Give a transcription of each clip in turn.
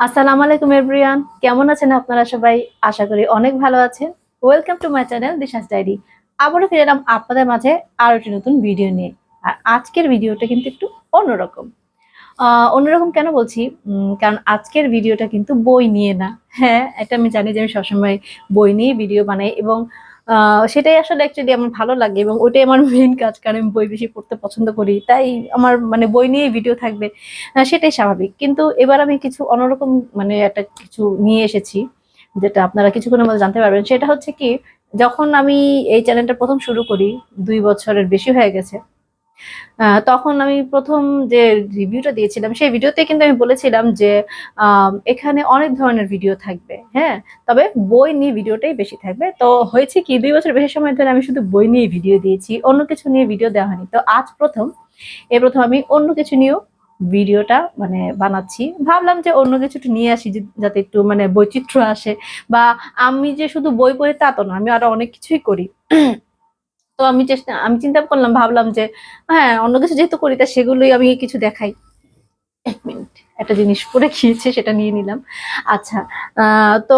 আসসালামু আলাইকুম এভরিয়ান কেমন আছেন আপনারা সবাই? আশা করি অনেক ভালো আছেন। Welcome to my channel Disha's diary আবারও ফিরে এলাম আপনাদের মাঝে আরও একটি নতুন ভিডিও নিয়ে। আর আজকের ভিডিওটা কিন্তু একটু অন্যরকম। অন্যরকম কেন বলছি? কারণ আজকের ভিডিওটা কিন্তু বই নিয়ে না। হ্যাঁ এটা আমি জানি যে আমি সবসময় বই নিয়ে ভিডিও বানাই এবং সেটাই আসলে অ্যাকচুয়ালি আমার ভালো লাগে এবং ওটাই আমার মেইন কাজ, কারণ আমি বই বেশি পড়তে পছন্দ করি। তাই আমার মানে বই নিয়েই ভিডিও থাকবে সেটাই স্বাভাবিক। কিন্তু এবার আমি কিছু অন্যরকম মানে একটা কিছু নিয়ে এসেছি, যেটা আপনারা কিছুক্ষণের মধ্যে জানতে পারবেন। সেটা হচ্ছে কি, যখন আমি এই চ্যানেলটা প্রথম শুরু করি, দুই বছরের বেশি হয়ে গেছে তখন আমি প্রথম যে রিভিউটা দিয়েছিলাম, সেই ভিডিওতে কিন্তু আমি বলেছিলাম যে এখানে অনেক ধরনের ভিডিও থাকবে হ্যাঁ? তবে বই নিয়ে ভিডিওটাই বেশি থাকবে। তো হয়েছে কি, দুই বছর বেশি সময় ধরে আমি শুধু বই নিয়ে ভিডিও দিয়েছি, অন্য কিছু নিয়ে ভিডিও দেওয়া হয়নি। তো আজ প্রথম, এ প্রথম আমি অন্য কিছু নিয়েও ভিডিওটা মানে বানাচ্ছি। ভাবলাম যে অন্য কিছু একটু নিয়ে আসি যাতে একটু মানে বৈচিত্র্য আসে, বা আমি যে শুধু বই পড়ি তা তো না, আমি আরও অনেক কিছুই করি। তো আমি চেষ্টা, আমি চিন্তা করলাম, ভাবলাম যে হ্যাঁ অন্য কিছু যেহেতু করি, তা সেগুলোই আমি কিছু দেখাই। এক মিনিট, একটা জিনিস পরে খেয়েছে সেটা নিয়ে নিলাম। আচ্ছা তো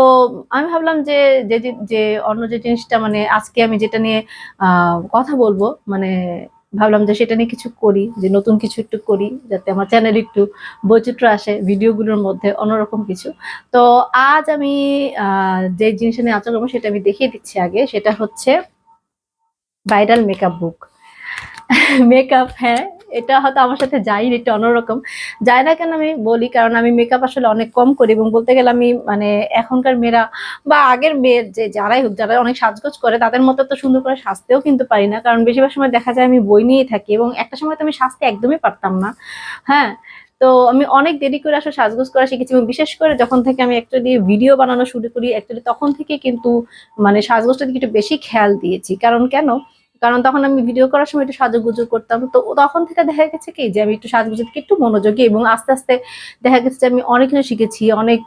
আমি ভাবলাম যে যে অন্য যে জিনিসটা মানে আজকে আমি যেটা নিয়ে কথা বলব মানে ভাবলাম যে সেটা নিয়ে কিছু করি, যে নতুন কিছু একটু করি, যাতে আমার চ্যানেল একটু বৈচিত্র্য আসে ভিডিওগুলোর মধ্যে, অন্যরকম কিছু। তো আজ আমি যে জিনিসটা নিয়ে আচরণ সেটা আমি দেখিয়ে দিচ্ছি আগে, সেটা হচ্ছে ভাইরাল মেকআপ বুক মেকআপ হ্যাঁ এটা হয়তো আমার সাথে যাই একটু অন্যরকম। যায় না কেন আমি বলি, কারণ আমি মেকআপ আসলে অনেক কম করি এবং বলতে গেলে আমি মানে এখনকার মেয়েরা বা আগের মেয়ের যে যারাই হোক, যারা অনেক সাজগোজ করে, তাদের মতো তো সুন্দর করে সাজতেও কিন্তু পারি না। কারণ বেশিরভাগ সময় দেখা যায় আমি বই নিয়েই থাকি এবং একটা সময় তো আমি সাজতে একদমই পারতাম না। হ্যাঁ তো আমি অনেক দেরি করে আসলে সাজগোজ করা শিখেছি এবং বিশেষ করে যখন থেকে আমি অ্যাকচুয়ালি ভিডিও বানানো শুরু করি অ্যাকচুয়ালি তখন থেকে কিন্তু মানে সাজগোজটা দিকে একটু বেশি খেয়াল দিয়েছি। কারণ কেন? কারণ তখন আমি ভিডিও করার সময় একটু সাজুগুজু করতাম। তো তখন থেকে দেখা গেছে কি যে আমি একটু সাজগুজুর দিকে একটু মনোযোগী এবং আস্তে আস্তে দেখা গেছে যে আমি অনেক কিছু শিখেছি অনেক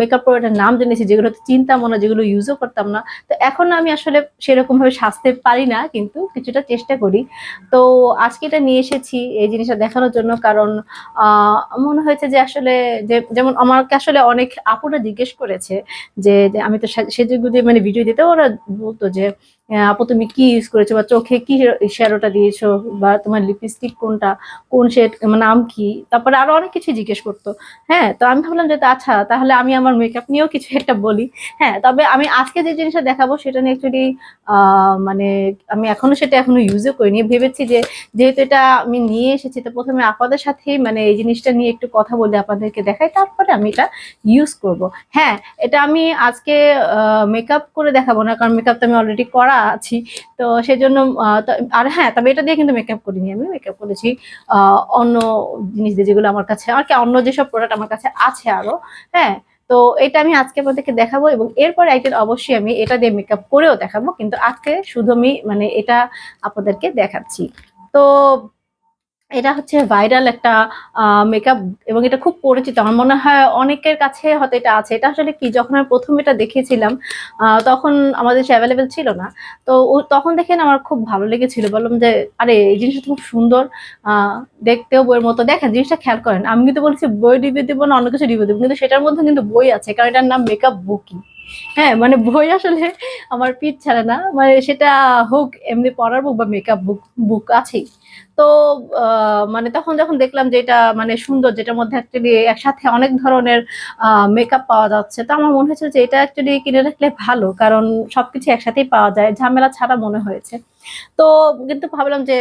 মেকআপ প্রোডাক্টের নাম জেনেছি যেগুলো চিন্তা মনে, যেগুলো ইউজও করতাম না। তো এখন আমি আসলে সেরকমভাবে সাজতে পারি না, কিন্তু কিছুটা চেষ্টা করি। তো আজকে এটা নিয়ে এসেছি এই জিনিসটা দেখানোর জন্য কারণ মনে হয়েছে যে আসলে যে, যেমন আমাকে আসলে অনেক আপুরা জিজ্ঞেস করেছে যে আমি তো সা- সেজে গুজে মানে ভিডিও দিতে ওরা বলতো যে আপু, তুমি কি ইউজ করেছ? বা চোখে কি শ্যাডোটা দিয়েছ? বা তোমার লিপস্টিক কোনটা? কোন শেড নাম কি? তারপরে আরও অনেক কিছু জিজ্ঞেস করতো। হ্যাঁ তো আমি ভাবলাম যে আচ্ছা তাহলে আমি আমার মেকআপ নিয়েও কিছু একটা বলি। হ্যাঁ তবে আমি আজকে যে জিনিসটা দেখাবো, সেটা নিয়ে অ্যাকচুয়ালি মানে আমি এখনও সেটা এখনও ইউজও করিনি। ভেবেছি যে যেহেতু এটা আমি নিয়ে এসেছি, তো প্রথমে আপনাদের সাথেই মানে এই জিনিসটা নিয়ে একটু কথা বলে আপনাদেরকে দেখাই, তারপরে আমি এটা ইউজ করব। হ্যাঁ এটা আমি আজকে মেকআপ করে দেখাবো না, কারণ মেকআপ তো আমি অলরেডি করা আছি। তো সেজন্য জন্য আর হ্যাঁ তবে এটা দিয়ে কিন্তু মেকআপ করিনি আমি। মেকআপ করেছি অন্য জিনিস দিয়ে যেগুলো আমার কাছে, আর কি অন্য যেসব প্রোডাক্ট আমার কাছে আছে আরও হ্যাঁ? তো এটা আমি আজকে আপনাদেরকে দেখাবো এবং এরপর একদিন অবশ্যই আমি এটা দিয়ে মেকআপ করেও দেখাবো। কিন্তু আজকে শুধু আমি মানে এটা আপনাদেরকে দেখাচ্ছি। তো এটা হচ্ছে ভাইরাল একটা মেকআপ এবং এটা খুব পরিচিত। আমার মনে হয় অনেকের কাছে হয়তো এটা আছে। এটা আসলে কি? যখন আমি প্রথম এটা দেখেছিলাম আহ, তখন আমাদের অ্যাভেলেবেল ছিল না। তো তখন দেখেন আমার খুব ভালো লেগেছিল। বললাম যে আরে এই জিনিসটা খুব সুন্দর। দেখতেও বইয়ের মতো। দেখেন জিনিসটা খেয়াল করেন আমি কিন্তু বলছি বই রিভিউ দিব না অন্য কিছু রিভিউ দেবো। কিন্তু সেটার মধ্যে কিন্তু বই আছে কারণ এটার নাম মেকআপ বুকি হ্যাঁ মানে বই আসলে আমার পিঠ ছাড়ে না। মানে সেটা হোক এমনি পড়ার বুক বা মেকআপ বুক বুক আছেই। তো মানে তখন যখন দেখলাম যে এটা মানে সুন্দর, যেটার মধ্যে অ্যাকচুয়ালি একসাথে অনেক ধরনের মেকআপ পাওয়া যাচ্ছে, তো আমার মনে হয়েছিল যে এটা অ্যাকচুয়ালি কিনে রাখলে ভালো, কারণ সবকিছু একসাথেই পাওয়া যায়, ঝামেলা ছাড়া মনে হয়েছে। তো কিন্তু ভাবলাম যে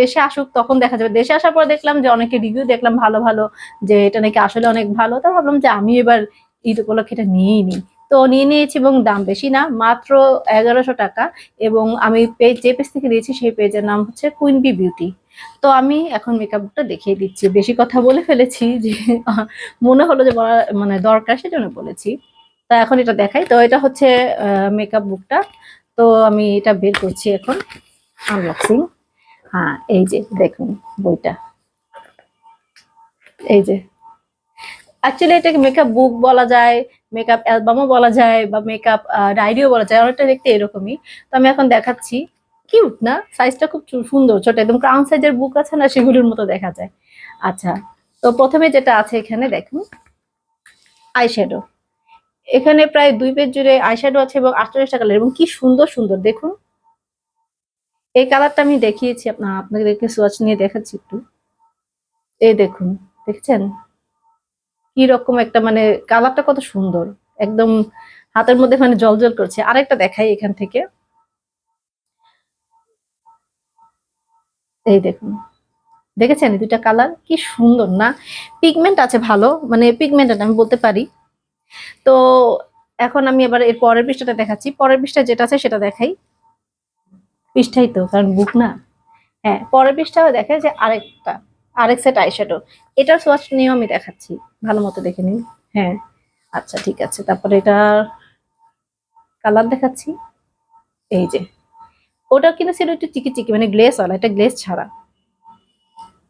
দেশে আসুক, তখন দেখা যাবে। দেশে আসার পর দেখলাম যে অনেকে রিভিউ দেখলাম ভালো ভালো, যে এটা নাকি আসলে অনেক ভালো, তো ভাবলাম যে আমি এবার ঈদ উপলক্ষে এটা নিয়েই নিই। তো নিয়ে নিয়েছি এবং দাম বেশি না, মাত্র এগারোশো টাকা এবং আমি পেজ যে পেজ থেকে দিয়েছি সেই পেজের নাম হচ্ছে কুইন বি বিউটি তো আমি এখন মেকআপটা দেখিয়ে দিচ্ছি। বেশি কথা বলে ফেলেছি যে, মনে হলো যে মানে দরকার সেজন্য বলেছি। তা এখন এটা দেখাই। তো এটা হচ্ছে মেকআপ বুকটা তো আমি এটা বের করছি এখন। আনবক্সিং হ্যাঁ এই যে দেখুন বইটা। এই যে। অ্যাকচুয়ালি এটাকে মেকআপ বুক বলা যায়। মেকআপ অ্যালবামও বলা যায় বা মেকআপ ডায়েরিও বলা যায়, অনেকটা দেখতে এরকমই। তো আমি এখন দেখাচ্ছি। কিউট না? সাইজটা খুব সুন্দর, ছোট, একদম ক্রাউন সাইজের বুক আছে না, সেগুলোর মতো দেখা যায়। আচ্ছা তো প্রথমে যেটা আছে এখানে, দেখুন। আইশ্যাডো এখানে প্রায় দুই পেজ জুড়ে আইশ্যাডো আছে এবং আটচল্লিশটা কালার এবং কি সুন্দর সুন্দর, দেখুন। এই কালারটা আমি দেখিয়েছি দেখে সোয়াচ নিয়ে দেখাচ্ছি একটু। এই দেখুন, দেখছেন? কি রকম একটা মানে কালারটা কত সুন্দর। একদম হাতের মধ্যে মানে জল জল করছে। আরেকটা দেখাই এখান থেকে। এই দেখুন। দেখেছেন দুইটা কালার? কি সুন্দর না? পিগমেন্ট আছে ভালো মানে পিগমেন্ট আমি বলতে পারি। তো এখন আমি এবার এর পরের পৃষ্ঠাটা দেখাচ্ছি। পরের পৃষ্ঠা যেটা আছে সেটা দেখাই। পৃষ্ঠাই তো, কারণ বুক না। হ্যাঁ পরের পৃষ্ঠাও দেখে যে আরেকটা। আরেক সেট আইশ্যাডো এটার সোয়াচ নিয়েও আমি দেখাচ্ছি। ভালো মতো দেখে নিন। হ্যাঁ। আচ্ছা ঠিক আছে। তারপরে এটার কালার দেখাচ্ছি। এই যে। ওটা কিন্তু ছিল একটু চিকি চিকি মানে গ্লেস ওয়ালা এটা গ্লেস ছাড়া।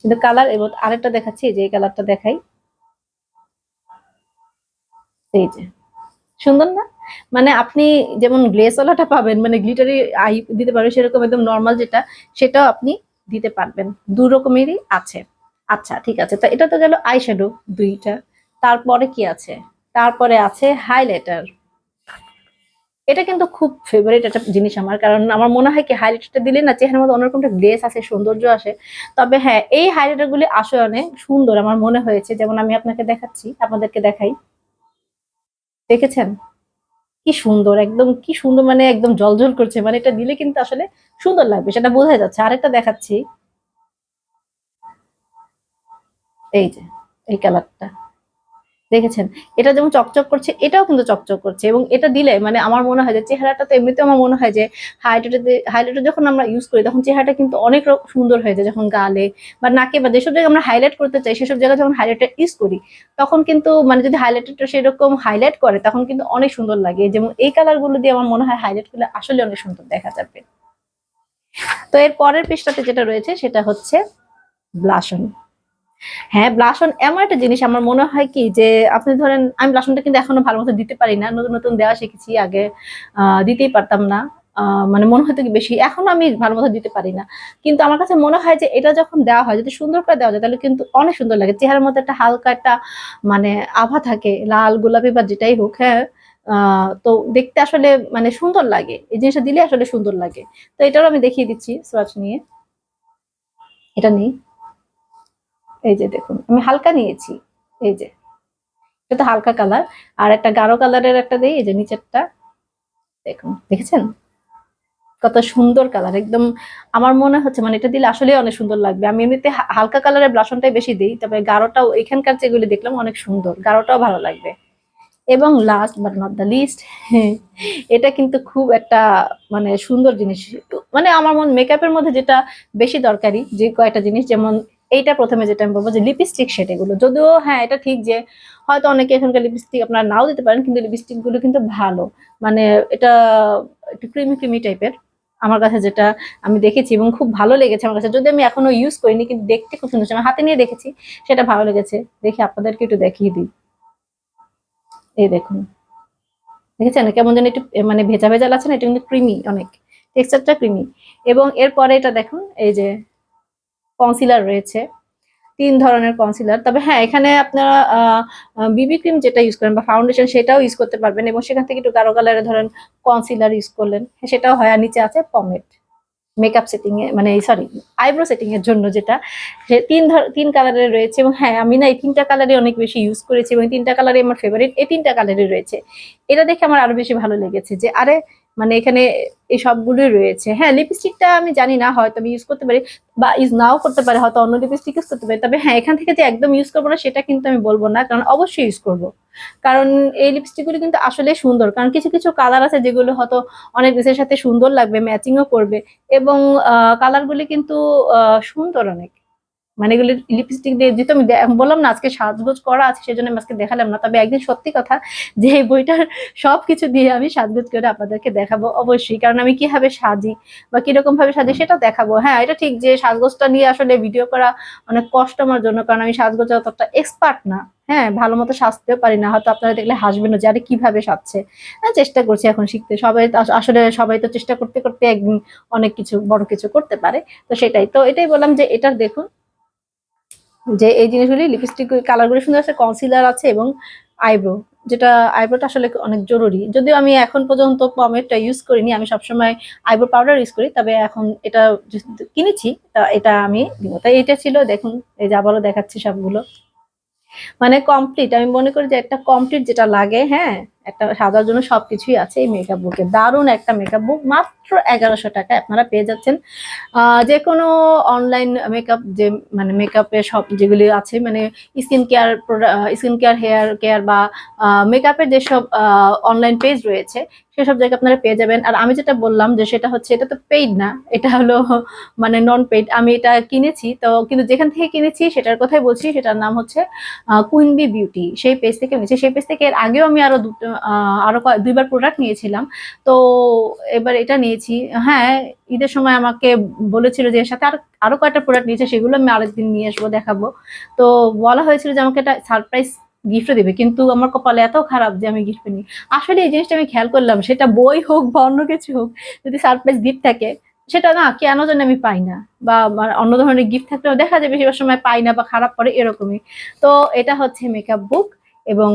কিন্তু কালার এবং আরেকটা দেখাচ্ছি, এই যে এই কালারটা দেখাই। এই যে। সুন্দর না? মানে আপনি যেমন গ্লেস ওয়ালাটা পাবেন মানে গ্লিটারি আই দিতে পারবেন, সেরকম একদম নর্মাল যেটা, সেটাও আপনি দিতে পারবেন। দু রকমেরই আছে। আচ্ছা ঠিক আছে। তো এটা তো গেল আই শ্যাডো দুইটা। তারপরে কি আছে? তারপরে আছে হাইলাইটার এটা কিন্তু খুব ফেভারিট একটা জিনিস আমার, কারণ আমার মনে হয় কি হাইলাইটারটা দিলে না চেহারার মধ্যে অন্যরকম একটা গ্লেস আসে, সৌন্দর্য আসে। তবে হ্যাঁ এই হাইলাইটার গুলি আসলে অনেক সুন্দর আমার মনে হয়েছে। যেমন আমি আপনাকে দেখাচ্ছি, আপনাদেরকে দেখাই। দেখেছেন? কি সুন্দর, একদম কি সুন্দর মানে একদম জলজল করছে। মানে এটা দিলে কিন্তু আসলে সুন্দর লাগবে, সেটা বোঝা যাচ্ছে। আরেকটা দেখাচ্ছি। এই যে, এই কালারটা। দেখেছেন? এটা যেমন চকচক করছে, এটাও কিন্তু চকচক করছে এবং এটা দিলে মানে আমার মনে হয় যে চেহারাটা তো এমনিতে আমার মনে হয় যে হাইলাইটার হাইলাইটার যখন আমরা ইউজ করি তখন চেহারাটা কিন্তু অনেক সুন্দর হয়ে যায় যখন গালে বা নাকে বা যেসব জায়গায় আমরা হাইলাইট করতে চাই, সেসব জায়গায় যখন হাইলাইটার ইউজ করি, তখন কিন্তু মানে যদি হাইলাইটারটা সেরকম হাইলাইট করে তখন কিন্তু অনেক সুন্দর লাগে। যেমন এই কালারগুলো দিয়ে আমার মনে হয় হাইলাইট করলে আসলে অনেক সুন্দর দেখা যাবে। তো এর পরের পৃষ্ঠাতে যেটা রয়েছে সেটা হচ্ছে ব্লাশন হ্যাঁ ব্লাশন এমন একটা জিনিস আমার মনে হয় কি যে, আপনি ধরেন, আমি ব্লাশনটা কিন্তু এখনও ভালো মতো দিতে পারি না। নতুন নতুন দেওয়া শিখেছি, আগে দিতেই পারতাম না। মানে মনে হয়তো কি বেশি, এখনও আমি ভালো মতো দিতে পারি না। কিন্তু আমার কাছে মনে হয় যে, এটা যখন দেওয়া হয়, যদি সুন্দর করে দেওয়া যায়, তাহলে কিন্তু অনেক সুন্দর লাগে। চেহারার মধ্যে একটা হালকা একটা মানে আভা থাকে, লাল, গোলাপি বা যেটাই হোক হ্যাঁ? তো দেখতে আসলে মানে সুন্দর লাগে। এই জিনিসটা দিলে আসলে সুন্দর লাগে। তো এটারও আমি দেখিয়ে দিচ্ছি সোয়াচ নিয়ে। এটা নিই। এই যে দেখুন, আমি হালকা নিয়েছি, এই যে। এটা তো হালকা কালার আর একটা গাঢ় কালারের একটা দিই, এই যে নিচেরটা। দেখুন, দেখেছেন? কত সুন্দর কালার একদম আমার মনে হচ্ছে মানে এটা দিলে আসলে অনেক সুন্দর লাগবে। আমি এমনিতে হালকা কালারের ব্লাশনটাই বেশি দিই, তবে গাঢ়টাও, এখানকার যেগুলি দেখলাম অনেক সুন্দর, গাঢ়টাও ভালো লাগবে। এবং last but not the least এটা কিন্তু খুব একটা মানে সুন্দর জিনিস। মানে আমার মন মেকআপের মধ্যে যেটা বেশি দরকারি, যে কয়েকটা জিনিস, যেমন এইটা প্রথমে যেটা আমি বলব যে লিপস্টিক শেড এগুলো। যদিও হ্যাঁ এটা ঠিক যে হয়তো অনেকে এখানকার লিপস্টিক আপনারা নাও দিতে পারেন, কিন্তু লিপস্টিকগুলো কিন্তু ভালো। মানে এটা একটু ক্রিমি ক্রিমি টাইপের আমার কাছে যেটা আমি দেখেছি এবং খুব ভালো লেগেছে আমার কাছে। যদি আমি এখনও ইউজ করিনি, কিন্তু দেখতে খুব সুন্দর। আমি হাতে নিয়ে দেখেছি, সেটা ভালো লেগেছে। দেখি আপনাদেরকে একটু দেখিয়ে দিই। এই দেখুন। দেখেছেন? কেমন যেন একটু মানে ভেজা ভেজা লাগছে না? এটা কিন্তু ক্রিমি অনেক। টেক্সচারটা ক্রিমি এবং এরপরে এটা দেখুন, এই যে কনসিলার রয়েছে তিন ধরনের কনসিলার তবে হ্যাঁ এখানে আপনারা বিবি ক্রিম যেটা ইউজ করেন বা ফাউন্ডেশন সেটাও ইউজ করতে পারবেন এবং সেখান থেকে একটু গাঢ় কালারের ধরেন কনসিলার ইউজ করলেন। হ্যাঁ, সেটাও হয়। আর নিচে আছে পমেট মেকআপ সেটিং এ মানে সরি আইব্রো সেটিং এর জন্য যেটা। সে তিন ধর তিন কালারের রয়েছে এবং হ্যাঁ আমি না এই তিনটা কালারই অনেক বেশি ইউজ করেছি এবং তিনটা কালারই আমার ফেভারিট এই তিনটা কালারই রয়েছে। এটা দেখে আমার আরও বেশি ভালো লেগেছে যে আরে মানে এখানে এই সবগুলোই রয়েছে। হ্যাঁ লিপস্টিকটা আমি জানি না, হয়তো আমি ইউজ করতে পারি বা ইউজ নাও করতে পারে, হয়তো অন্য লিপস্টিক ইউজ করতে পারি। তবে হ্যাঁ এখান থেকে যে একদম ইউজ করব না, সেটা কিন্তু আমি বলব না, কারণ অবশ্যই ইউজ করব। কারণ এই লিপস্টিকগুলো কিন্তু আসলে সুন্দর, কারণ কিছু কিছু কালার আছে যেগুলো হয়তো অনেক ড্রেসের সাথে সুন্দর লাগবে ম্যাচিংও করবে এবং কালারগুলি কিন্তু সুন্দর অনেক। মানে এগুলি লিপস্টিক দিয়ে যেহেতু আমি বললাম না আজকে সাজগোজ করা আছে সেজন্য আমি আজকে দেখালাম না। তবে একদিন সত্যি কথা যে এই বইটার সবকিছু দিয়ে আমি সাজগোজ করে আপনাদেরকে দেখাবো অবশ্যই। কারণ আমি কীভাবে সাজি বা কীরকম ভাবে সাজি সেটা দেখাবো। হ্যাঁ এটা ঠিক যে সাজগোজটা নিয়ে আসলে ভিডিও করা অনেক কষ্ট আমার জন্য কারণ আমি সাজগোজে অতটা এক্সপার্ট না। হ্যাঁ ভালো মতো সাজতেও পারি না। হয়তো আপনারা দেখলে হাসবেন যে আরে কীভাবে সাজছে? হ্যাঁ চেষ্টা করছি এখন শিখতে। সবাই আসলে সবাই তো চেষ্টা করতে করতে একদিন অনেক কিছু বড় কিছু করতে পারে। তো সেটাই। তো এটাই বললাম যে এটার দেখুন। যে এই জিনিসগুলি লিপস্টিক কালারগুলো সুন্দর আছে কনসিলার আছে এবং আইব্রো যেটা আইব্রোটা আসলে অনেক জরুরি। যদিও আমি এখন পর্যন্ত পমেটটা ইউজ করিনি, আমি সবসময় আইব্রো পাউডার ইউজ করি, তবে এখন এটা কিনেছি, তা এটা আমি দিব তাই এটা ছিল, দেখুন, এই যে আবারও দেখাচ্ছি সবগুলো। মানে কমপ্লিট আমি মনে করি যে একটা কমপ্লিট যেটা লাগে হ্যাঁ একটা সাজার জন্য সবকিছুই আছে এই মেকআপ বুকে দারুণ একটা মেকআপ বুক মাত্র এগারোশো টাকা আপনারা পেয়ে যাচ্ছেন। যে কোনো অনলাইন মেকআপ যে মানে মেকআপের সব যেগুলি আছে মানে skin care skin care hair care বা মেকআপের যেসব অনলাইন পেজ রয়েছে সেসব জায়গায় আপনারা পেয়ে যাবেন। আর আমি যেটা বললাম যে সেটা হচ্ছে, এটা তো পেইড না, এটা হলো মানে নন পেইড আমি এটা কিনেছি, তো কিন্তু যেখান থেকে কিনেছি সেটার কথাই বলছি, সেটার নাম হচ্ছে কুইন বি বিউটি সেই পেজ থেকে নিয়েছি। সেই পেজ থেকে এর আগেও আমি আরও দুটো আরও দুইবার প্রোডাক্ট নিয়েছিলাম। তো এবার এটা নিয়েছি। হ্যাঁ ঈদের সময় আমাকে বলেছিল যে এর সাথে আর, আরও কয়েকটা প্রোডাক্ট নিয়েছে, সেগুলো আমি আরেকদিন নিয়ে আসব, দেখাবো। তো বলা হয়েছিল যে আমাকে একটা সারপ্রাইজ গিফট দেবে। কিন্তু আমার কপালে এত খারাপ যে আমি গিফট নিই। আসলে এই জিনিসটা আমি খেয়াল করলাম, সেটা বই হোক বা অন্য কিছু হোক, যদি সারপ্রাইজ গিফট থাকে, সেটা না, কেন জন্য আমি পাই না। বা আমার অন্য ধরনের গিফট থাকলেও দেখা যায় বেশিরভাগ সময় পাই না বা খারাপ পড়ে এরকমই। তো এটা হচ্ছে মেকআপ বুক এবং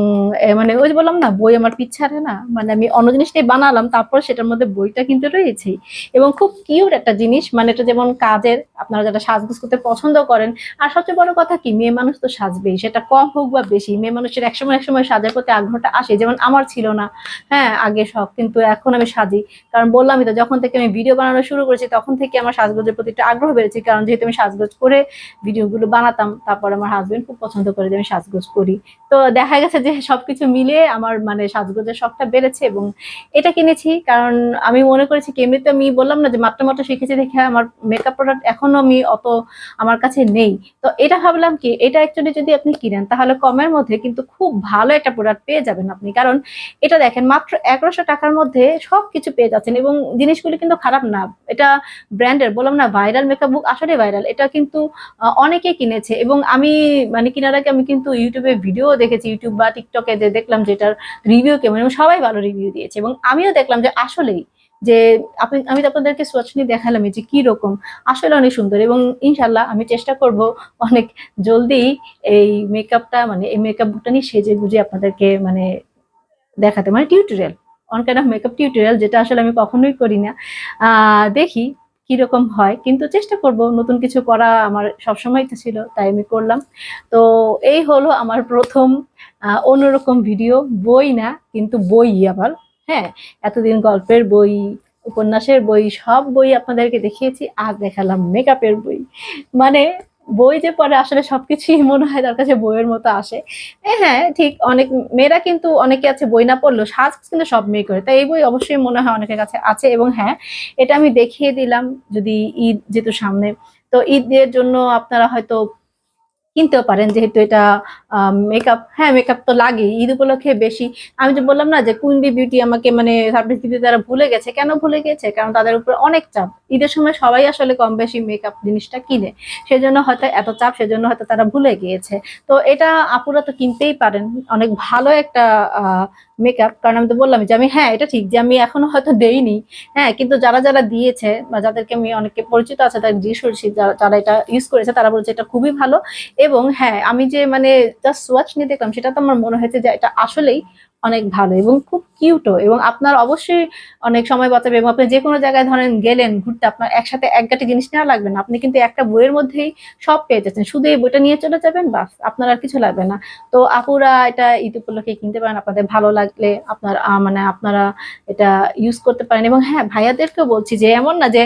মানে ওই যে বললাম না, বই আমার পিছারে না মানে আমি অন্য জিনিস নিয়ে বানালাম, তারপর সেটার মধ্যে বইটা কিন্তু রয়েছেই। এবং খুব কিউট একটা জিনিস মানে এটা যেমন কাজের, আপনারা যারা সাজগোজ করতে পছন্দ করেন, আর সবচেয়ে বড় কথা কি, মেয়ে মানুষ তো সাজবেই, সেটা কম হোক বা বেশি, মেয়ে মানুষের একসময় একসময় সাজার প্রতি আগ্রহটা আসে, যেমন আমার ছিল না হ্যাঁ আগে শখ কিন্তু এখন আমি সাজি। কারণ বললামই তো, যখন থেকে আমি ভিডিও বানানো শুরু করেছি, তখন থেকে আমার সাজগোজের প্রতি একটা আগ্রহ বেড়েছে, কারণ যেহেতু আমি সাজগোজ করে ভিডিওগুলো বানাতাম, তারপর আমার হাজবেন্ড খুব পছন্দ করে যে আমি সাজগোজ করি। তো দেখা গেছে যে সবকিছু মিলিয়ে আমার মানে সাজগোজের শখটা বেড়েছে এবং এটা কিনেছি। কারণ আমি মনে করেছি কি, এমনিতে আমি বললাম না যে মাত্র মাত্র শিখেছি দেখে আমার মেকআপ প্রোডাক্ট এখনও আমি অত আমার কাছে নেই। তো এটা ভাবলাম কি, এটা অ্যাকচুয়ালি যদি আপনি কিনেন তাহলে কমের মধ্যে কিন্তু খুব ভালো একটা প্রোডাক্ট পেয়ে যাবেন আপনি। কারণ এটা দেখেন, মাত্র এগারোশো টাকার মধ্যে সব কিছু পেয়ে যাচ্ছেন এবং জিনিসগুলি কিন্তু খারাপ না। এটা ব্র্যান্ডের বললাম না ভাইরাল মেকআপ বুক আসলে ভাইরাল এটা কিন্তু অনেকে কিনেছে এবং আমি মানে কেনার আগে আমি কিন্তু ইউটিউবে ভিডিও দেখেছি ইউটিউব বা টিকটকে যে দেখলাম যেটার রিভিউ কেমন, এবং সবাই ভালো রিভিউ দিয়েছে। এবং আমিও দেখলাম যে আসলেই যে আপনি, আমি আপনাদেরকে সোয়াচ নিয়ে দেখালাম যে কি রকম। আসলে অনেক সুন্দর এবং ইনশাল্লাহ আমি চেষ্টা করব অনেক জলদি এই মেকআপটা মানে এই মেকআপ বুকটা নিয়ে সেজে গুজে আপনাদেরকে মানে দেখাতে মানে tutorial on kind of makeup tutorial যেটা আসলে আমি কখনোই করি না। দেখি কীরকম হয়, কিন্তু চেষ্টা করব নতুন কিছু করা, আমার সবসময় তো ছিল, তাই আমি করলাম। তো এই হলো আমার প্রথম অন্যরকম ভিডিও বই না, কিন্তু বই আবার হ্যাঁ? এতদিন গল্পের বই, উপন্যাসের বই, সব বই আপনাদেরকে দেখিয়েছি আজ দেখালাম মেকআপের বই। মানে বই যে পড়ে আসলে সব কিছুই মনে হয় তার কাছে বইয়ের মতো আসে। হ্যাঁ ঠিক, অনেক মেয়েরা কিন্তু অনেকে আছে বই না পড়লেও, সাজ কিন্তু সব মেয়ে করে, তাই এই বই অবশ্যই মনে হয় অনেকের কাছে আছে এবং হ্যাঁ এটা আমি দেখিয়ে দিলাম যদি ঈদ যেহেতু সামনে। তো ঈদের জন্য আপনারা হয়তো কিনতেও পারেন, যেহেতু এটা মেকআপ হ্যাঁ মেকআপ তো লাগে ঈদ উপলক্ষে বেশি। আমি যে বললাম না যে কুইনবি বিউটি আমাকে মানে সার্ভিস দিতে তারা ভুলে গেছে। কেন ভুলে গেছে? কারণ তাদের উপরে অনেক চাপ। ঈদের সময় সবাই আসলে কম বেশি মেকআপ জিনিসটা কিনে। সেজন্য হয়তো এত চাপ, সেজন্য হয়তো তারা ভুলে গিয়েছে। তো এটা আপুরা তো কিনতেই পারেন। অনেক ভালো একটা মেকআপ কারণ আমি তো বললাম যে আমি হ্যাঁ এটা ঠিক যে আমি এখনও হয়তো দেইনি। হ্যাঁ কিন্তু যারা যারা দিয়েছে বা যাদেরকে আমি, অনেকে পরিচিত আছে, তাদের করেছি যারা যারা এটা ইউজ করেছে, তারা বলছে এটা খুবই ভালো। এবং হ্যাঁ আমি যে মানে জাস্ট সোয়াচ নিয়ে দেখলাম, সেটা তো আমার মনে হয়েছে যে এটা আসলেই অনেক ভালো এবং খুব কিউটও এবং আপনার অবশ্যই অনেক সময় বাঁচাবে এবং আপনি যে কোনো জায়গায় ধরেন গেলেন, ঘুরতে আপনার একসাথে এক গাঁটি জিনিস নেওয়া লাগবে না। আপনি কিন্তু একটা বইয়ের মধ্যেই সব পেয়ে যাচ্ছেন। শুধু এই বইটা নিয়ে চলে যাবেন, বাস, আপনার আর কিছু লাগবে না। তো আপুরা এটা ঈদ উপলক্ষে কিনতে পারেন, আপনাদের ভালো লাগলে আপনার মানে আপনারা এটা ইউজ করতে পারেন এবং হ্যাঁ ভাইয়াদেরকেও বলছি যে এমন না যে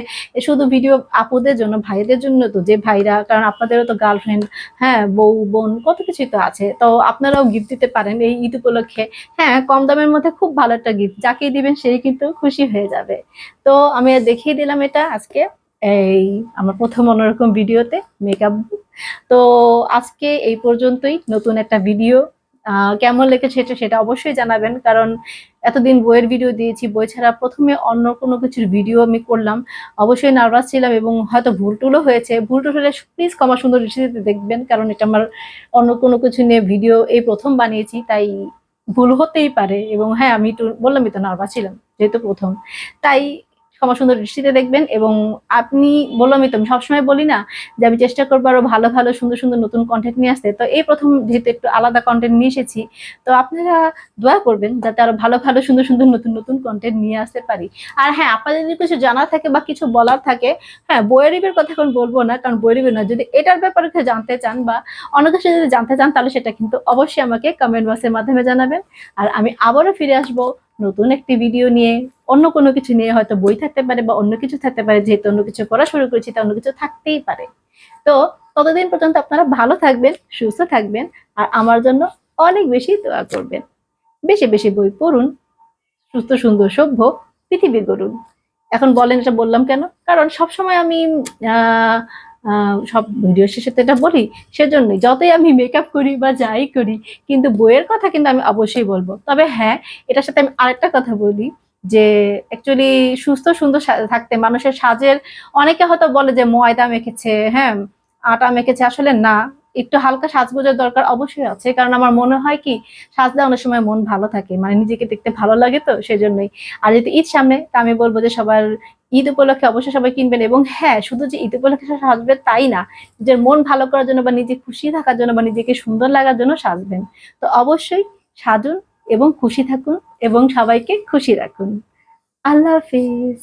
শুধু ভিডিও আপুদের জন্য ভাইয়াদের জন্য তো যে ভাইরা, কারণ আপনাদেরও তো গার্লফ্রেন্ড হ্যাঁ বউ, বোন কত কিছুই তো আছে। তো আপনারাও গিফট দিতে পারেন এই ঈদ উপলক্ষে হ্যাঁ কম দামের মধ্যে খুব ভালো একটা গিফট যাকে দিবেন সেই কিন্তু খুশি হয়ে যাবে। তো আমি দেখিয়ে দিলাম এটা আজকে এই আমার প্রথম অন্যরকম ভিডিওতে মেকআপ তো আজকে এই পর্যন্তই। নতুন একটা ভিডিও কেমন লেগেছে সেটা সেটা অবশ্যই জানাবেন। কারণ এতদিন বইয়ের ভিডিও দিয়েছি, বই ছাড়া প্রথমে অন্য কোনো কিছুর ভিডিও আমি করলাম। অবশ্যই নার্ভাস ছিলাম এবং হয়তো ভুল টুলও হয়েছে। ভুল টুল হলে প্লিজ ক্ষমা সুন্দর দৃষ্টিতে দেখবেন, কারণ এটা আমার অন্য কোনো কিছু নিয়ে ভিডিও এই প্রথম বানিয়েছি। তাই ভুল হতেই পারে এবং হ্যাঁ আমি একটু বললামই তো নার্ভাস ছিলাম যেহেতু প্রথম। তাই ক্ষমা সুন্দর দৃষ্টিতে দেখবেন এবং আপনি, বললামই তো, আমি সবসময় বলি না যে আমি চেষ্টা করব আরও ভালো ভালো, সুন্দর সুন্দর নতুন কন্টেন্ট নিয়ে আসতে। তো এই প্রথম যেহেতু একটু আলাদা কন্টেন্ট নিয়ে এসেছি, তো আপনারা দোয়া করবেন যাতে আরও ভালো ভালো, সুন্দর সুন্দর নতুন নতুন কন্টেন্ট নিয়ে আসতে পারি। আর হ্যাঁ আপনাদের যদি কিছু জানা থাকে বা কিছু বলার থাকে হ্যাঁ বইয়েরিবের কথা এখন বলব না, কারণ বইয়েরিবের না, যদি এটার ব্যাপারে কেউ জানতে চান বা অন্য কিছু যদি জানতে চান, তাহলে সেটা কিন্তু অবশ্যই আমাকে কমেন্ট বক্সের মাধ্যমে জানাবেন। আর আমি আবারও ফিরে আসব নতুন একটি ভিডিও নিয়ে, অন্য কোনো কিছু নিয়ে হয়তো বই থাকতে পারে বা অন্য কিছু থাকতে পারে, যেহেতু অন্য কিছু করা শুরু করেছি, তা অন্য কিছু থাকতেই পারে। তো ততদিন পর্যন্ত আপনারা ভালো থাকবেন, সুস্থ থাকবেন, আর আমার জন্য অনেক বেশি দোয়া করবেন। বেশি বেশি বই পড়ুন, সুস্থ, সুন্দর, সভ্য পৃথিবী গড়ুন। এখন বলেন এটা বললাম কেন? কারণ সবসময় আমি সব ভিডিও শেষে তো এটা বলি, সেজন্যই যতই আমি মেকআপ করি বা যাই করি, কিন্তু বইয়ের কথা কিন্তু আমি অবশ্যই বলব। তবে হ্যাঁ এটার সাথে আমি আরেকটা কথা বলি, যে অ্যাকচুয়ালি সুস্থ সুন্দর থাকতে মানুষের সাজের, অনেকে হয়তো বলে যে ময়দা মেখেছে হ্যাঁ আটা মেখেছে, আসলে না, একটু হালকা সাজগোজের দরকার অবশ্যই আছে, কারণ আমার মনে হয় কি সাজলে অনেক সময় মন ভালো থাকে মানে নিজেকে দেখতে ভালো লাগে তো, সেজন্যই। আর যেহেতু ঈদ সামনে, তা আমি বলব যে সবার ঈদ উপলক্ষে অবশ্যই সবাই কিনবেন এবং হ্যাঁ শুধু যে ঈদ উপলক্ষে সাজবে তাই না, নিজের মন ভালো করার জন্য বা নিজে খুশি থাকার জন্য বা নিজেকে সুন্দর লাগার জন্য সাজবেন। তো অবশ্যই সাজুন এবং খুশি থাকুন এবং সবাইকে খুশি রাখুন। আল্লাহ হাফিজ।